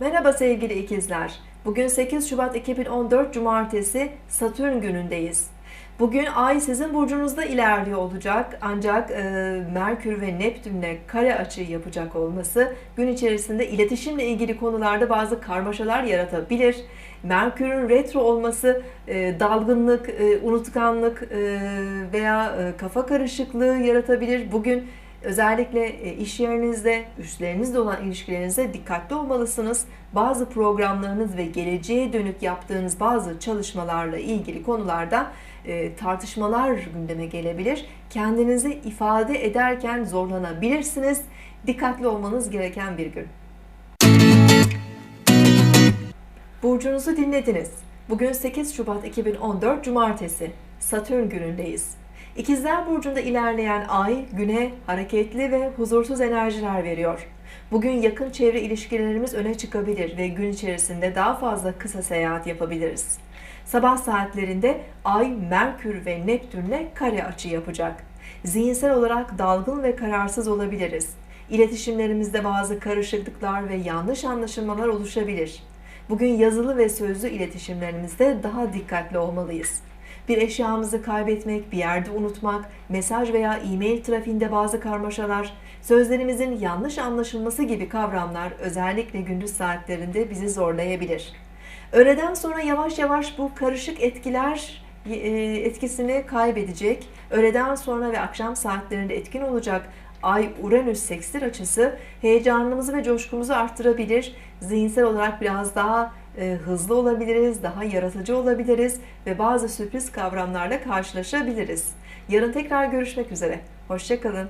Merhaba sevgili ikizler. Bugün 8 Şubat 2014 Cumartesi Satürn günündeyiz. Bugün Ay sizin burcunuzda ilerliyor olacak ancak e, Merkür ve Neptün'le kare açı yapacak olması gün içerisinde iletişimle ilgili konularda bazı karmaşalar yaratabilir. Merkür'ün retro olması e, dalgınlık, e, unutkanlık e, veya e, kafa karışıklığı yaratabilir. Bugün Özellikle e, iş yerinizde, üstlerinizle olan ilişkilerinizde dikkatli olmalısınız. Bazı programlarınız ve geleceğe dönük yaptığınız bazı çalışmalarla ilgili konularda e, tartışmalar gündeme gelebilir. Kendinizi ifade ederken zorlanabilirsiniz. Dikkatli olmanız gereken bir gün. Burcunuzu dinlediniz. Bugün 8 Şubat 2014 Cumartesi. Satürn günündeyiz. İkizler Burcu'nda ilerleyen ay güne hareketli ve huzursuz enerjiler veriyor. Bugün yakın çevre ilişkilerimiz öne çıkabilir ve gün içerisinde daha fazla kısa seyahat yapabiliriz. Sabah saatlerinde Ay, Merkür ve Neptünle kare açı yapacak. Zihinsel olarak dalgın ve kararsız olabiliriz. İletişimlerimizde bazı karışıklıklar ve yanlış anlaşılmalar oluşabilir. Bugün yazılı ve sözlü iletişimlerimizde daha dikkatli olmalıyız. Bir eşyamızı kaybetmek, bir yerde unutmak, mesaj veya e-mail trafiğinde bazı karmaşalar, sözlerimizin yanlış anlaşılması gibi kavramlar özellikle gündüz saatlerinde bizi zorlayabilir. Öğleden sonra yavaş yavaş bu karışık etkiler e, etkisini kaybedecek. Öğleden sonra ve akşam saatlerinde etkin olacak Ay Uranüs sekstil açısı heyecanımızı ve coşkumuzu arttırabilir. Zihinsel olarak biraz daha e, hızlı olabiliriz, daha yaratıcı olabiliriz ve bazı sürpriz kavramlarla karşılaşabiliriz. Yarın tekrar görüşmek üzere. Hoşçakalın.